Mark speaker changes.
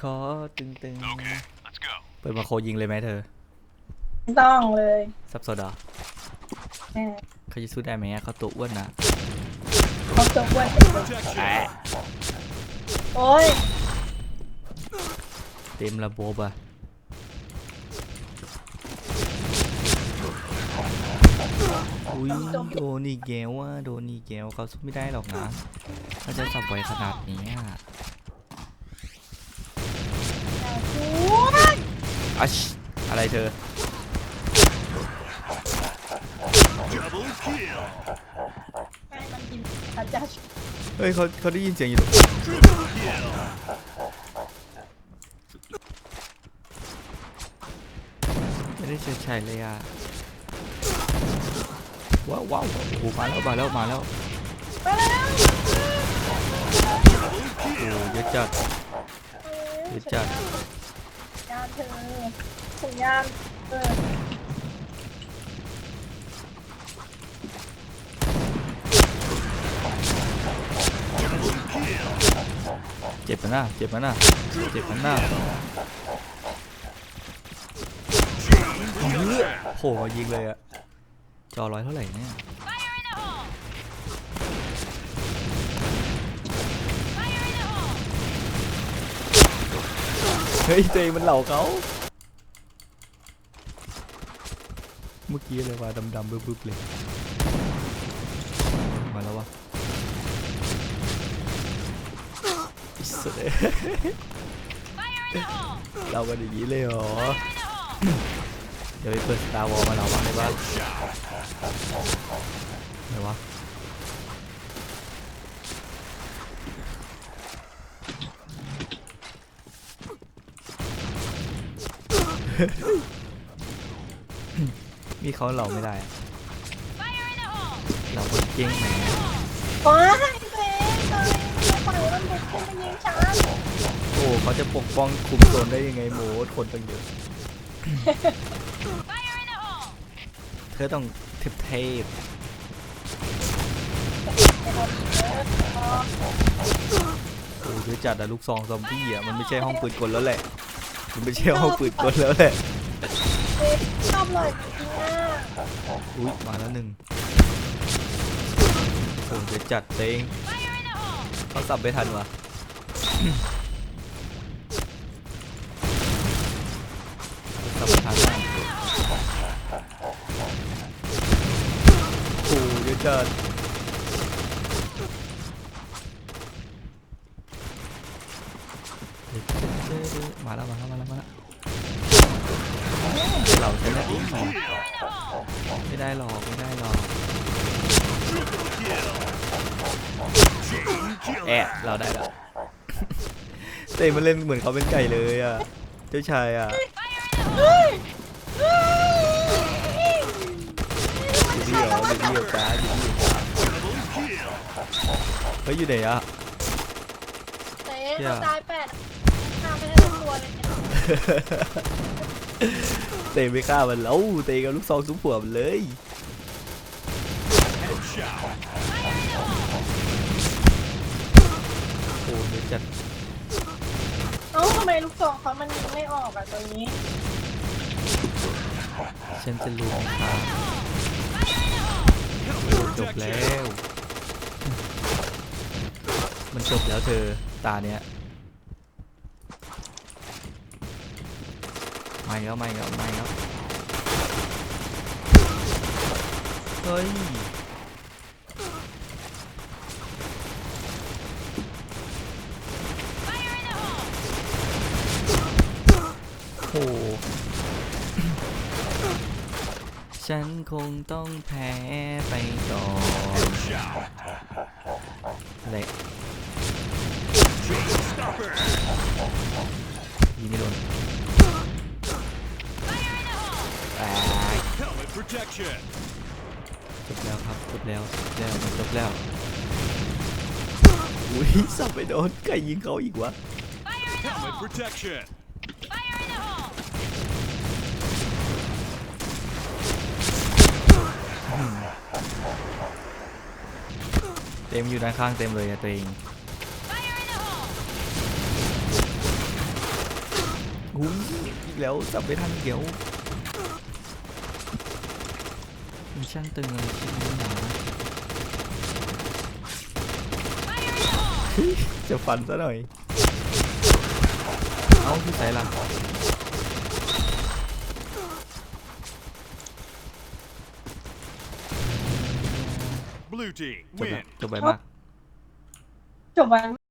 Speaker 1: คอตึงตึง
Speaker 2: Okay, let's go.
Speaker 1: เปิดมาโคยิงเลยไหมเธอ
Speaker 3: ไม่ต้องเลย
Speaker 1: ซับโซดา
Speaker 3: แม่
Speaker 1: เขาจะสู้ได้ไหมอะเขาตัวอ้วนนะ
Speaker 3: เขาจะอ้วน
Speaker 1: แอะ
Speaker 3: โอ้ย
Speaker 1: เต็มระบบอะอุ้ยโดนอีกแกวอะโดนอีกแกวเขาสู้ไม่ได้หรอกนะเขาจะสับไวขนาดนี้อะ
Speaker 3: โอ้ย
Speaker 1: อัชอะไรเธอ
Speaker 2: Double kill.
Speaker 3: ให้มันกินอาจารย์
Speaker 1: เฮ้ยเขาเขาได้ยินเสียงอยู่
Speaker 2: Triple kill.
Speaker 1: ไม่ได้เฉยชัยเลยอะว้าวว้าวโอ้โหมาแล้วมาแล้วมาแล้ว
Speaker 3: ไปแล้ว
Speaker 1: โอ้เยอะจัดเดี๋ยวจัด
Speaker 3: ยานเธอถุงยานเออ
Speaker 1: เจ็บมันนะเจ็บมันนะเจ็บมันนะโอ้โหยิงเลยอะจอร้อยเท่าไหร่เนี่ย เฮ้ยเจมันเหล่าเขาเมื่อกี้เลยว่าดำๆบึ้บๆเลยมาแล้ววะอิสระเรากันอย่างนี้เลยเหรอเดี๋ยวไปเปิดสตาร์วอลมาเราบ้างได้ปะไหนวะ มีเขาเราไม่ได้อะเราคนเก่งแหม
Speaker 3: โอ้ยตัวเองตายไม่ปล่อยมันบุกขึ้นมายิงฉัน
Speaker 1: โอ้เขาจะปกป้องคุมโซนได้ยังไงโมดคนตั้งเยอะ เธอต้องเทพเทพโอ้เยอะจัดอะลูกซองซอมบี้อะมันไม่ใช่ห้องปืนกลแล้วแหละ มันไม่ใช่ห้องปืนกลแล้วแหละ
Speaker 3: ชอบเลยจริงๆอะ
Speaker 1: อุ้ยมาแล้วหนึ่งโอ้เยอะจัดเต็งเขาสับไม่ทันวะสับไม่ทันมากโอ้เยอะจัด ได้อีกไม่ได้หรอกไม่ได้หรอก
Speaker 2: Chain
Speaker 1: แอะเราได้แล้วเต้มันเล่นเหมือนเขาเป็นไก่เลยอะ เจ้าชายอะอยู่ที่เหรออยู่ที่เหรอจ้าอยู่ที่เหรอ
Speaker 2: Double kill.
Speaker 1: เฮ้ยอยู่ไหนอะ
Speaker 3: เต้
Speaker 1: เหี้ย
Speaker 3: เขาตายแปดฆ่าไม่ได้ทั้งตัวเลย เนี่ย
Speaker 1: เต้ไม่ฆ่ามันแล้วเต้กับลูกซองซุ้มหัวมันเลย
Speaker 2: Headshot.
Speaker 1: โอ้เดี๋ยวจัด
Speaker 3: เอ้าทำไมลูกซองเขามันยิงไม่ออกอะตัวนี้
Speaker 1: ฉันจะรู้ค่ะจบแล้ว มันจบแล้วเธอตาเนี้ย ไม่แล้วไม่แล้วไม่แล้วเฮ้ยโอ้ฉันคงต้องแพ้ไปก่อน
Speaker 2: Shot.
Speaker 1: เละ จบแล้วครับจบแล้วจบแล้วมันจบแล้วอุ้ยสับไปโดนไก่ยิงเขาอีกวะ
Speaker 2: Helmet protection.
Speaker 1: เต็มอยู่ด้านข้างเต็มเลยอะตัวเองหุ้ยอีกแล้วจับไม่ทันเดี๋ยว มันช่างตึงอะไรชิ้นนี้หนาเฮ้ยจะฟันซะหน่อย เอาที่ใส่ละ
Speaker 2: Blue team
Speaker 1: จบ
Speaker 2: win.
Speaker 1: ละจบไปมาก
Speaker 3: จบวัน